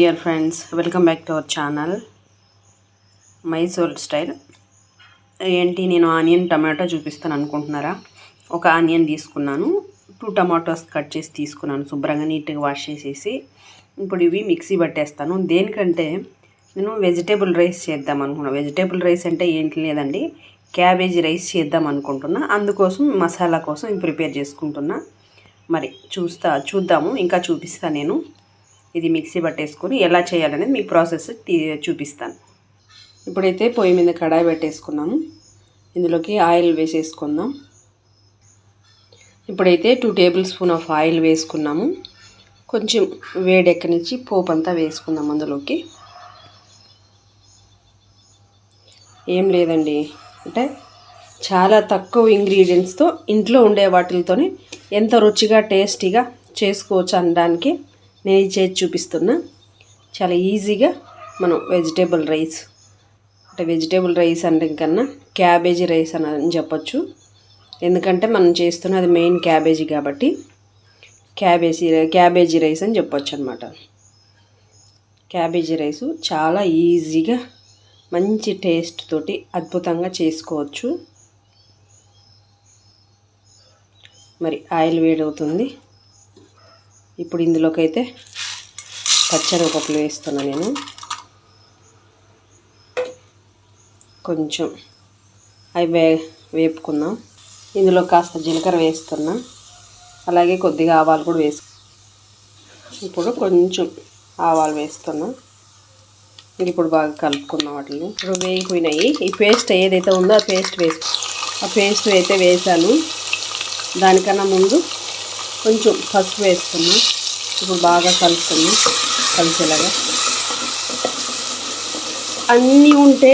Dear friends welcome back to our channel Mysore style ఏంటి నేను onion tomato చూపిస్తాను అనుకుంటున్నారా? ఒక ఆనియన్ తీసుకున్నాను. టూ టమాటోస్ కట్ చేసి తీసుకున్నాను శుభ్రంగా నీట్గా వాష్ చేసేసి. ఇప్పుడు ఇవి మిక్సీ పట్టేస్తాను. దేనికంటే నేను వెజిటేబుల్ రైస్ చేద్దాం అనుకున్నాను వెజిటేబుల్ రైస్ అంటే ఏంటి లేదండి క్యాబేజీ రైస్ చేద్దాం అనుకుంటున్నా. అందుకోసం మసాలా కోసం ప్రిపేర్ చేసుకుంటున్నా. మరి చూస్తా చూద్దాము. ఇంకా చూపిస్తాను నేను. ఇది మిక్సీ పట్టేసుకొని ఎలా చేయాలనేది మీ ప్రాసెస్ తీ- చూపిస్తాను. ఇప్పుడైతే పొయ్యి మీద కడాయి పెట్టేసుకున్నాము. ఇందులోకి ఆయిల్ వేసేసుకుందాం. ఇప్పుడైతే two tablespoon of oil వేసుకున్నాము. కొంచెం వేడెక్కనిచ్చి పోపు అంతా వేసుకుందాం అందులోకి. ఏం లేదండి. అంటే చాలా తక్కువ ఇంగ్రీడియంట్స్తో ఇంట్లో ఉండే వాటితోనే ఎంత రుచిగా టేస్టీగా చేసుకోవచ్చు అనడానికి నేను చేసి చూపిస్తున్నా. చాలా ఈజీగా మనం వెజిటేబుల్ రైస్ అంటే వెజిటేబుల్ రైస్ అంటే కన్నా క్యాబేజీ రైస్ అని చెప్పచ్చు చెప్పొచ్చు. ఎందుకంటే మనం చేస్తున్నది మెయిన్ క్యాబేజీ కాబట్టి క్యాబేజీ క్యాబేజీ రైస్ అని చెప్పొచ్చు అనమాట క్యాబేజీ రైసు చాలా ఈజీగా మంచి టేస్ట్ తోటి అద్భుతంగా చేసుకోవచ్చు. మరి ఆయిల్ వేడవుతుంది. ఇప్పుడు ఇందులోకి అయితే పచ్చనిపప్పులు వేస్తున్నా నేను. కొంచెం అవి వే వేపుకుందాం. ఇందులో కాస్త జీలకర్ర వేస్తున్నా. అలాగే కొద్దిగా ఆవాలు కూడా వేసు ఇప్పుడు కొంచెం ఆవాలు వేస్తున్నా. ఇప్పుడు బాగా కలుపుకున్నాం వాటిని. ఇప్పుడు వేగిపోయినాయి. ఈ పేస్ట్ ఏదైతే ఉందో ఆ పేస్ట్ వేసి ఆ పేస్ట్ అయితే వేసాను. దానికన్నా ముందు కొంచెం పసుపు వేసుకున్నా. ఇప్పుడు బాగా కలుపుకున్నా. కలిసేలాగా. అన్నీ ఉంటే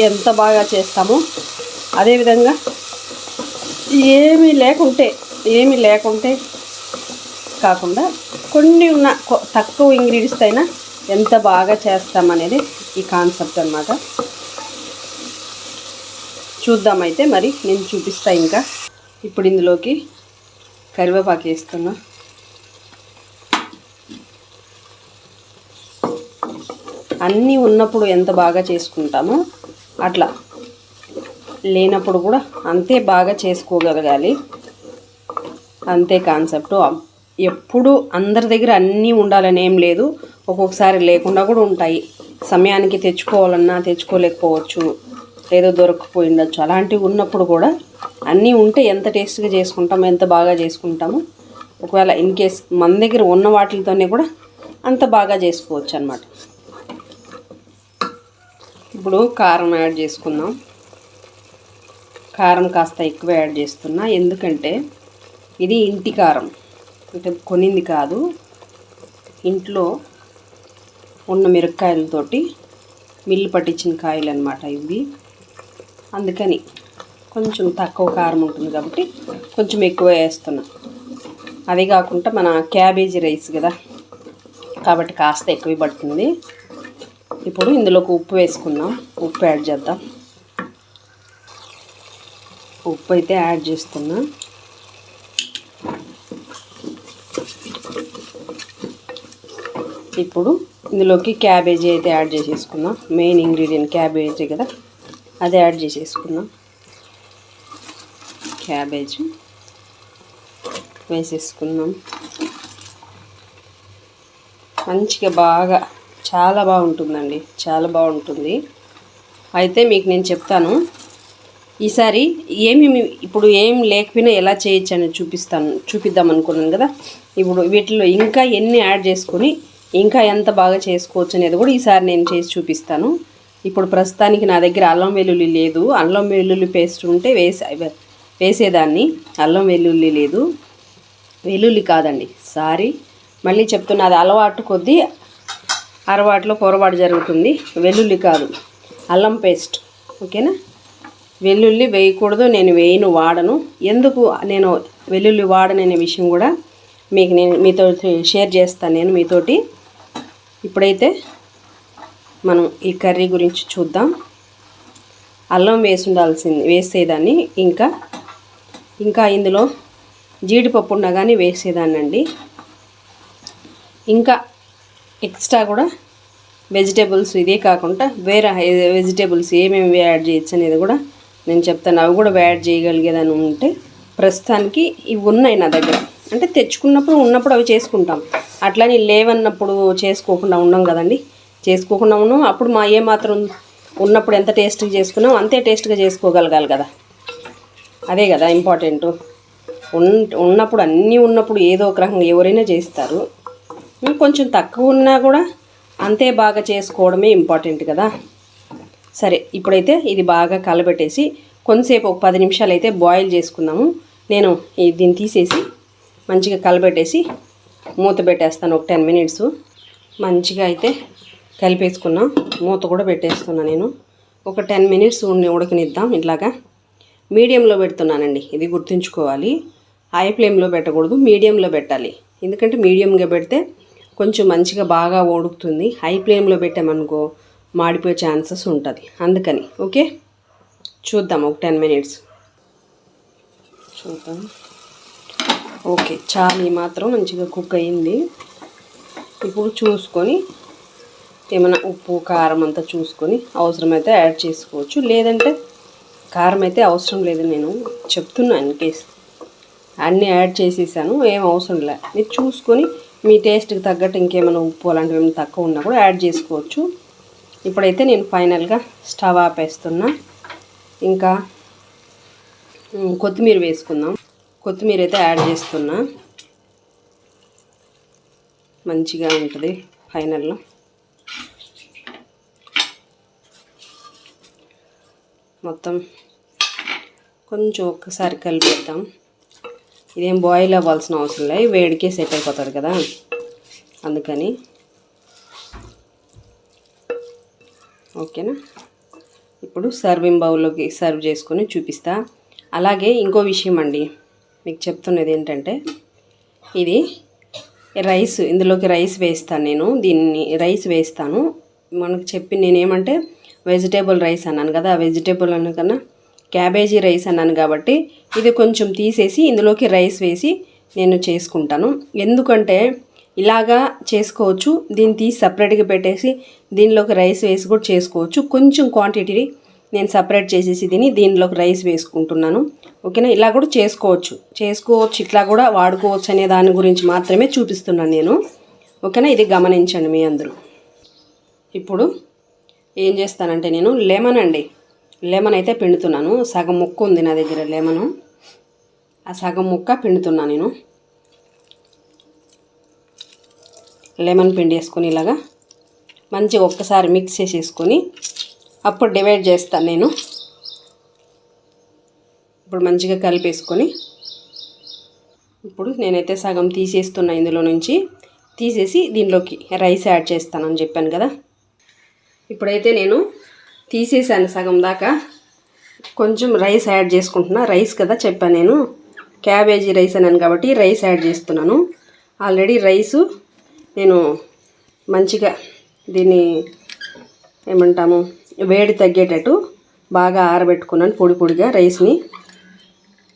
ఎంత బాగా చేస్తామో అదేవిధంగా ఏమీ లేకుంటే ఏమీ లేకుంటే కాకుండా కొన్ని ఉన్న తక్కువ ఇంగ్రీడియంట్స్ అయినా ఎంత బాగా చేస్తామనేది ఈ కాన్సెప్ట్ అనమాట చూద్దామైతే మరి నేను చూపిస్తా ఇంకా. ఇప్పుడు ఇందులోకి కరివేపాకు వేస్తున్నా. అన్నీ ఉన్నప్పుడు ఎంత బాగా చేసుకుంటామో అట్లా. లేనప్పుడు కూడా అంతే బాగా చేసుకోగలగాలి. అంతే కాన్సెప్ట్ ఎప్పుడు అందరి దగ్గర అన్నీ ఉండాలని ఏం లేదు. ఒక్కొక్కసారి లేకుండా కూడా ఉంటాయి. సమయానికి తెచ్చుకోవాలన్నా తెచ్చుకోలేకపోవచ్చు. ఏదో దొరకకపోయిండొచ్చు. అలాంటివి ఉన్నప్పుడు కూడా అన్నీ ఉంటే ఎంత టేస్ట్గా చేసుకుంటామో ఎంత బాగా చేసుకుంటామో ఒకవేళ ఇన్ కేస్ మన దగ్గర ఉన్న వాటితోనే కూడా అంత బాగా చేసుకోవచ్చు అనమాట ఇప్పుడు కారం యాడ్ చేసుకుందాం. కారం కాస్త ఎక్కువ యాడ్ చేస్తున్నా. ఎందుకంటే ఇది ఇంటి కారం. అంటే కొనింది కాదు. ఇంట్లో ఉన్న మిరపకాయలతోటి మిల్లు పట్టించిన కాయలు అనమాట ఇవి. అందుకని కొంచెం తక్కువ కారం ఉంటుంది కాబట్టి కొంచెం ఎక్కువ వేస్తున్నా. అదే కాకుండా మన క్యాబేజీ రైస్ కదా కాబట్టి కాస్త ఎక్కువ పడుతుంది. ఇప్పుడు ఇందులోకి ఉప్పు వేసుకుందాం. ఉప్పు యాడ్ చేద్దాం. ఉప్పు అయితే యాడ్ చేస్తున్నా. ఇప్పుడు ఇందులోకి క్యాబేజీ అయితే యాడ్ చేసేసుకుందాం. మెయిన్ ఇంగ్రీడియంట్ క్యాబేజీ కదా. అది యాడ్ చేసేసుకున్నాం క్యాబేజ్ వేసేసుకున్నాం మంచిగా బాగా చాలా బాగుంటుందండి. చాలా బాగుంటుంది. అయితే మీకు నేను చెప్తాను. ఈసారి ఏమి ఇప్పుడు ఏం లేకపోయినా ఎలా చేయొచ్చు అని చూపిస్తాను చూపిద్దాం అనుకున్నాను కదా. ఇప్పుడు వీటిలో ఇంకా ఎన్ని యాడ్ చేసుకొని ఇంకా ఎంత బాగా చేసుకోవచ్చు అనేది కూడా ఈసారి నేను చేసి చూపిస్తాను. ఇప్పుడు ప్రస్తుతానికి నా దగ్గర అల్లం వెల్లుల్లి లేదు. అల్లం వెల్లుల్లి పేస్ట్ ఉంటే వేసే వేసేదాన్ని. అల్లం వెల్లుల్లి లేదు. వెల్లుల్లి కాదండి సారీ. మళ్ళీ చెప్తున్నా అది అలవాటు కొద్దీ అలవాటులో పొరపాటు జరుగుతుంది. వెల్లుల్లి కాదు అల్లం పేస్ట్. ఓకేనా? వెల్లుల్లి వేయకూడదు నేను వేయను వాడను. ఎందుకు నేను వెల్లుల్లి వాడననే విషయం కూడా మీకు నేను మీతో షేర్ చేస్తాను నేను మీతోటి. ఇప్పుడైతే మనం ఈ కర్రీ గురించి చూద్దాం. అల్లం వేసి ఉండాల్సింది వేసేదాన్ని. ఇంకా ఇంకా ఇందులో జీడిపప్పు ఉన్నా కానీ వేసేదాన్నండి. ఇంకా ఎక్స్ట్రా కూడా వెజిటేబుల్స్ ఇదే కాకుండా వేరే వెజిటేబుల్స్ ఏమేమి యాడ్ చేయొచ్చు అనేది కూడా నేను చెప్తాను. అవి కూడా యాడ్ చేయగలిగేదని ఉంటే ప్రస్తుతానికి ఇవి ఉన్నాయి నా దగ్గర. అంటే తెచ్చుకున్నప్పుడు ఉన్నప్పుడు అవి చేసుకుంటాం. అట్లని లేవన్నప్పుడు చేసుకోకుండా ఉండం కదండి. చేసుకోకుండా అప్పుడు మా ఏ మాత్రం ఉన్నప్పుడు ఎంత టేస్ట్గా చేసుకున్నాం అంతే టేస్ట్గా చేసుకోగలగాలి కదా. అదే కదా ఇంపార్టెంట్. ఉన్ ఉన్నప్పుడు అన్నీ ఉన్నప్పుడు ఏదో ఒక రకంగా ఎవరైనా చేస్తారు. కొంచెం తక్కువ ఉన్నా కూడా అంతే బాగా చేసుకోవడమే ఇంపార్టెంట్ కదా. సరే ఇప్పుడైతే ఇది బాగా కలబెట్టేసి కొంతసేపు ఒక పది నిమిషాలు అయితే బాయిల్ చేసుకుందాము నేను ఈ దీన్ని తీసేసి మంచిగా కలబెట్టేసి మూత పెట్టేస్తాను ఒక టెన్ మినిట్స్. మంచిగా అయితే కలిపేసుకున్న. మూత కూడా పెట్టేస్తున్నా నేను. ఒక టెన్ మినిట్స్ ఉండి ఉడకనిద్దాం ఇట్లాగా. మీడియంలో పెడుతున్నానండి. ఇది గుర్తుంచుకోవాలి. హై ఫ్లేమ్లో పెట్టకూడదు మీడియంలో పెట్టాలి. ఎందుకంటే మీడియంగా పెడితే కొంచెం మంచిగా బాగా ఉడుకుతుంది. హై ఫ్లేమ్లో పెట్టామనుకో మాడిపోయే ఛాన్సెస్ ఉంటుంది. అందుకని ఓకే? చూద్దాం ఒక టెన్ మినిట్స్ చూద్దాం. ఓకే చాలీ మాత్రం మంచిగా కుక్ అయింది. ఇప్పుడు చూసుకొని ఏమైనా ఉప్పు కారం అంతా చూసుకొని అవసరమైతే యాడ్ చేసుకోవచ్చు. లేదంటే కారం అయితే అవసరం లేదు నేను చెప్తున్నాను ఇన్ కేస్. అన్నీ యాడ్ చేసేసాను ఏం అవసరం లే. మీరు చూసుకొని మీ టేస్ట్కి తగ్గట్టు ఇంకేమైనా ఉప్పు అలాంటివి ఏమైనా తక్కువ ఉన్నా కూడా యాడ్ చేసుకోవచ్చు. ఇప్పుడైతే నేను ఫైనల్గా స్టవ్ ఆపేస్తున్నా. ఇంకా కొత్తిమీర వేసుకుందాం. కొత్తిమీర అయితే యాడ్ చేస్తున్నా. మంచిగా ఉంటుంది ఫైనల్లో. మొత్తం కొంచెం ఒక్కసారి కలిపేద్దాం. ఇదేం బాయిల్ అవ్వాల్సిన అవసరం లేదు వేడికే సెట్ అయిపోతుంది కదా. అందుకని. ఓకేనా? ఇప్పుడు సర్వింగ్ బౌల్లోకి సర్వ్ చేసుకొని చూపిస్తా. అలాగే ఇంకో విషయం అండి మీకు చెప్తున్నది ఏంటంటే ఇది రైస్ ఇందులోకి రైస్ వేస్తాను నేను దీన్ని రైస్ వేస్తాను. మనకు చెప్పి నేనేమంటే వెజిటేబుల్ రైస్ అన్నాను కదా ఆ వెజిటేబుల్ అన్న కన్నా క్యాబేజీ రైస్ అన్నాను కాబట్టి ఇది కొంచెం తీసేసి ఇందులోకి రైస్ వేసి నేను చేసుకుంటాను. ఎందుకంటే ఇలాగా చేసుకోవచ్చు దీన్ని తీసి సపరేట్గా పెట్టేసి దీనిలోకి రైస్ వేసి కూడా చేసుకోవచ్చు. కొంచెం క్వాంటిటీ నేను సపరేట్ చేసేసి దీన్ని దీనిలోకి రైస్ వేసుకుంటున్నాను. ఓకేనా? ఇలా కూడా చేసుకోవచ్చు. చేసుకోవచ్చు ఇట్లా కూడా వాడుకోవచ్చు అనే దాని గురించి మాత్రమే చూపిస్తున్నాను నేను. ఓకేనా? ఇది గమనించండి మీ అందరూ. ఇప్పుడు ఏం చేస్తానంటే నేను లెమన్ అండి. లెమన్ అయితే పిండుతున్నాను. సగం ముక్క ఉంది నా దగ్గర లెమను. ఆ సగం ముక్క పిండుతున్నా నేను. లెమన్ పిండి వేసుకొని ఇలాగా మంచిగా ఒక్కసారి మిక్స్ చేసేసుకొని అప్పుడు డివైడ్ చేస్తాను నేను. ఇప్పుడు మంచిగా కలిపేసుకొని ఇప్పుడు నేనైతే సగం తీసేస్తున్నా ఇందులో నుంచి. తీసేసి దీనిలోకి రైస్ యాడ్ చేస్తానని చెప్పాను కదా. ఇప్పుడైతే నేను తీసేసాను సగం దాకా. కొంచెం రైస్ యాడ్ చేసుకుంటున్నా. రైస్ కదా చెప్పాను నేను. క్యాబేజీ రైస్ అన్నాను కాబట్టి రైస్ యాడ్ చేస్తున్నాను. ఆల్రెడీ రైసు నేను మంచిగా దీన్ని ఏమంటాము వేడి తగ్గేటట్టు బాగా ఆరబెట్టుకున్నాను పొడి పొడిగా రైస్ని.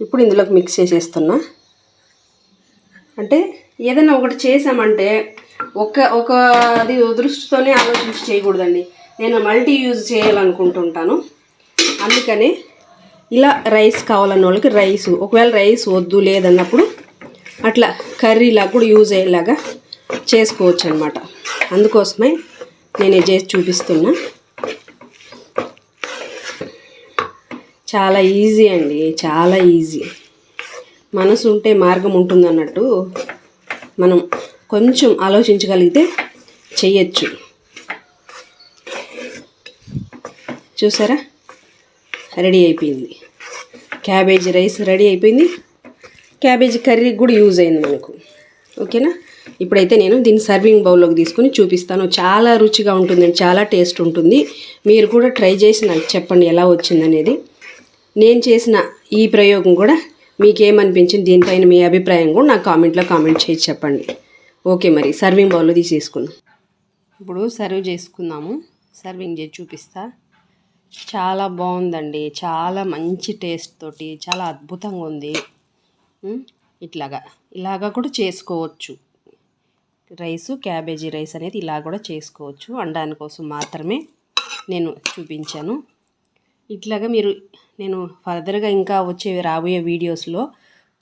ఇప్పుడు ఇందులోకి మిక్స్ చేసేస్తున్నా. అంటే ఏదైనా ఒకటి చేసామంటే ఒక ఒక అది దృష్టితోనే ఆలోచించి చేయకూడదండి. నేను మల్టీ యూజ్ చేయాలనుకుంటుంటాను. అందుకని ఇలా రైస్ కావాలన్న వాళ్ళకి రైస్. ఒకవేళ రైస్ వద్దు లేదన్నప్పుడు అట్లా కర్రీలా కూడా యూజ్ అయ్యేలాగా చేసుకోవచ్చు అనమాట అందుకోసమే నేను చేసి చూపిస్తున్నా. చాలా ఈజీ అండి. చాలా ఈజీ. మనసు ఉంటే మార్గం ఉంటుంది అన్నట్టు మనం కొంచెం ఆలోచించగలిగితే చేయొచ్చు చూసారా? రెడీ అయిపోయింది. క్యాబేజీ రైస్ రెడీ అయిపోయింది. క్యాబేజీ కర్రీ కూడా యూజ్ అయింది మనకు. ఓకేనా? ఇప్పుడైతే నేను దీన్ని సర్వింగ్ బౌల్లోకి తీసుకొని చూపిస్తాను. చాలా రుచిగా ఉంటుందండి చాలా టేస్ట్ ఉంటుంది. మీరు కూడా ట్రై చేసి నాకు చెప్పండి ఎలా వచ్చిందనేది. నేను చేసిన ఈ ప్రయోగం కూడా మీకేమనిపించింది? దీనిపైన మీ అభిప్రాయం కూడా నాకు కామెంట్లో కామెంట్ చేసి చెప్పండి. ఓకే మరి సర్వింగ్ బౌల్లో తీసేసుకుందాం. ఇప్పుడు సర్వ్ చేసుకుందాము. సర్వింగ్ చేసి చూపిస్తా. చాలా బాగుందండి. చాలా మంచి టేస్ట్ తోటి చాలా అద్భుతంగా ఉంది. ఇట్లాగా. ఇలాగా కూడా చేసుకోవచ్చు. రైసు క్యాబేజీ రైస్ అనేది ఇలా కూడా చేసుకోవచ్చు. వండడానికి కోసం మాత్రమే నేను చూపించాను. ఇట్లాగా మీరు నేను ఫర్దర్గా ఇంకా వచ్చే రాబోయే వీడియోస్లో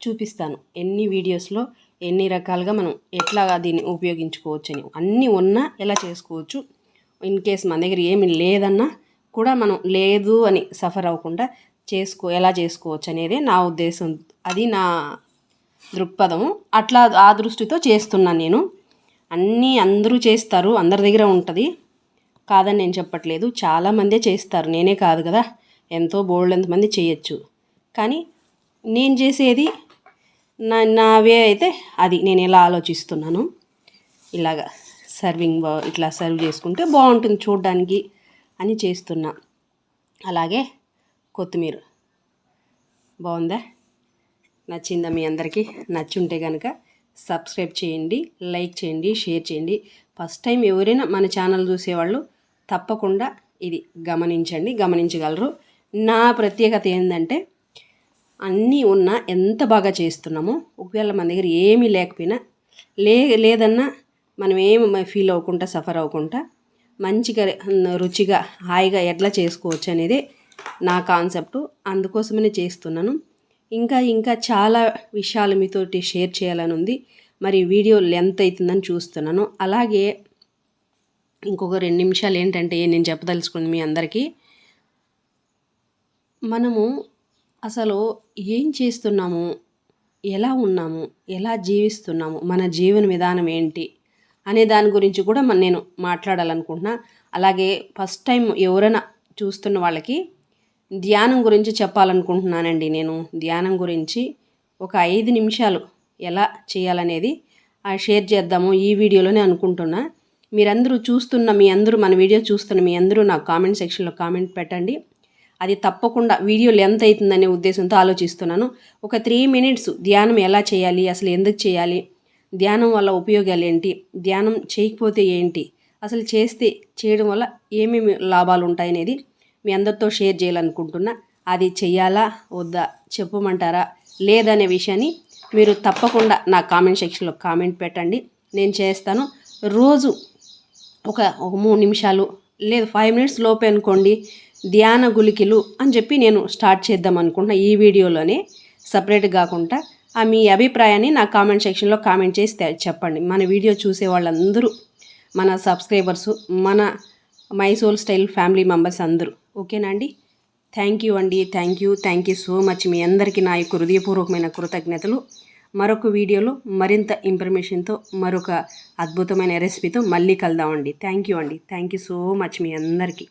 చూపిస్తాను. ఎన్ని వీడియోస్లో ఎన్ని రకాలుగా మనం ఎట్లా దీన్ని ఉపయోగించుకోవచ్చు అని అన్నీ ఉన్నా ఎలా చేసుకోవచ్చు? ఇన్ కేస్ మన దగ్గర ఏమి లేదన్నా కూడా మనం లేదు అని సఫర్ అవ్వకుండా చేసుకో ఎలా చేసుకోవచ్చు అనేది నా ఉద్దేశం. అది నా దృక్పథము. అట్లా ఆ దృష్టితో చేస్తున్నాను నేను. అన్నీ అందరూ చేస్తారు. అందరి దగ్గర ఉంటుంది. కాదని నేను చెప్పట్లేదు. చాలామందే చేస్తారు. నేనే కాదు కదా. ఎంతో బోల్డ్ ఎంతమంది చేయొచ్చు. కానీ నేను చేసేది నా నావే అయితే అది నేను ఎలా ఆలోచిస్తున్నాను. ఇలాగా సర్వింగ్ బా ఇట్లా సర్వ్ చేసుకుంటే బాగుంటుంది చూడడానికి అని చేస్తున్నా. అలాగే కొత్తిమీర. బాగుందా? నచ్చిందా మీ అందరికీ? నచ్చుంటే కనుక సబ్స్క్రైబ్ చేయండి లైక్ చేయండి షేర్ చేయండి. ఫస్ట్ టైం ఎవరైనా మన ఛానల్ చూసేవాళ్ళు తప్పకుండా ఇది గమనించండి గమనించగలరు. నా ప్రత్యేకత ఏంటంటే అన్నీ ఉన్నా ఎంత బాగా చేస్తున్నామో ఒకవేళ మన దగ్గర ఏమీ లేకపోయినా లే లేదన్నా మనం ఏమి ఫీల్ అవ్వకుండా సఫర్ అవ్వకుండా మంచిగా రుచిగా హాయిగా ఎట్లా చేసుకోవచ్చు అనేది నా కాన్సెప్ట్. అందుకోసమనే చేస్తున్నాను. ఇంకా ఇంకా చాలా విషయాలు మీతోటి షేర్ చేయాలని ఉంది. మరి వీడియో లెంత్ అవుతుందని చూస్తున్నాను. అలాగే ఇంకొక రెండు నిమిషాలు ఏంటంటే నేను చెప్పదలుచుకుంది మీ అందరికీ. మనము అసలు ఏం చేస్తున్నాము? ఎలా ఉన్నాము? ఎలా జీవిస్తున్నాము? మన జీవన విధానం ఏంటి? అనే దాని గురించి కూడా మన నేను మాట్లాడాలనుకుంటున్నా. అలాగే ఫస్ట్ టైం ఎవరైనా చూస్తున్న వాళ్ళకి ధ్యానం గురించి చెప్పాలనుకుంటున్నానండి నేను. ధ్యానం గురించి ఒక ఐదు నిమిషాలు ఎలా చేయాలనేది షేర్ చేద్దాము. ఈ వీడియోలోనే అనుకుంటున్నా. మీరందరూ చూస్తున్న మీ అందరూ మన వీడియో చూస్తున్న మీ అందరూ నాకు కామెంట్ సెక్షన్లో కామెంట్ పెట్టండి. అది తప్పకుండా వీడియో లెంత్ అవుతుందనే ఉద్దేశంతో ఆలోచిస్తున్నాను. ఒక త్రీ మినిట్స్ ధ్యానం ఎలా చేయాలి? అసలు ఎందుకు చేయాలి? ధ్యానం వల్ల ఉపయోగాలు ఏంటి? ధ్యానం చేయకపోతే ఏంటి? అసలు చేస్తే చేయడం వల్ల ఏమేమి లాభాలు ఉంటాయనేది మీ అందరితో షేర్ చేయాలనుకుంటున్నా. అది చెయ్యాలా? వద్దా? చెప్పమంటారా? లేదనే విషయాన్ని మీరు తప్పకుండా నా కామెంట్ సెక్షన్లో కామెంట్ పెట్టండి. నేను చేస్తాను. రోజు ఒక ఒక మూడు నిమిషాలు లేదు ఫైవ్ మినిట్స్ లోపే అనుకోండి. ధ్యాన గులికలు అని చెప్పి నేను స్టార్ట్ చేద్దాం అనుకుంటున్నా ఈ వీడియోలోనే. సపరేట్ కాకుండా ఆ మీ అభిప్రాయాన్ని నా కామెంట్ సెక్షన్లో కామెంట్ చేసి చెప్పండి. మన వీడియో చూసే వాళ్ళందరూ మన సబ్స్క్రైబర్సు మన మైసోల్ స్టైల్ ఫ్యామిలీ మెంబర్స్ అందరూ. ఓకేనా అండి? థ్యాంక్ యూ అండి. Thank you. Thank you so much మీ అందరికీ నా యొక్క హృదయపూర్వకమైన కృతజ్ఞతలు. మరొక వీడియోలో మరింత ఇన్ఫర్మేషన్తో మరొక అద్భుతమైన రెసిపీతో మళ్ళీ కలుద్దామండి. థ్యాంక్ యూ అండి. థ్యాంక్ యూ సో మచ్ మీ అందరికీ.